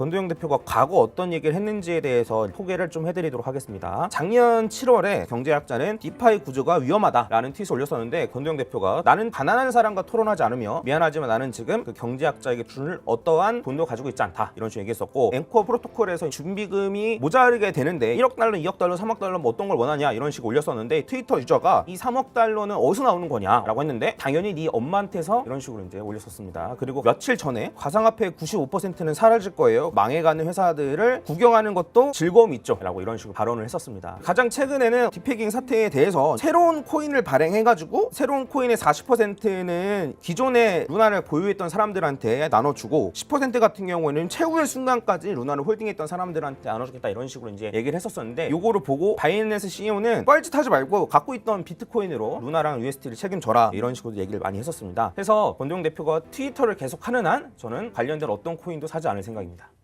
권도영 대표가 과거 어떤 얘기를 했는지에 대해서 소개를 좀 해드리도록 하겠습니다. 작년 7월에 경제학자는 디파이 구조가 위험하다라는 트윗을 올렸었는데 권도영 대표가 나는 가난한 사람과 토론하지 않으며 미안하지만 나는 지금 그 경제학자에게 줄 어떠한 돈도 가지고 있지 않다 이런 식으로 얘기했었고 앵커 프로토콜에서 준비금이 모자르게 되는데 1억 달러, 2억 달러, 3억 달러 뭐 어떤 걸 원하냐 이런 식으로 올렸었는데 트위터 유저가 이 3억 달러는 어디서 나오는 거냐라고 했는데 당연히 네 엄마한테서 이런 식으로 이제 올렸었습니다. 그리고 며칠 전에 가상화폐의 95%는 사라질 거예요. 망해가는 회사들을 구경하는 것도 즐거움이 있죠 라고 이런 식으로 발언을 했었습니다. 가장 최근에는 디패깅 사태에 대해서 새로운 코인을 발행해가지고 새로운 코인의 40%는 기존의 루나를 보유했던 사람들한테 나눠주고 10% 같은 경우에는 최후의 순간까지 루나를 홀딩했던 사람들한테 나눠주겠다 이런 식으로 이제 얘기를 했었었는데 요거를 보고 바이낸스 CEO는 뻘짓 하지 말고 갖고 있던 비트코인으로 루나랑 USD를 책임져라 이런 식으로 얘기를 많이 했었습니다. 그래서 권동 대표가 트위터를 계속 하는 한 저는 관련된 어떤 코인도 사지 않을 생각입니다.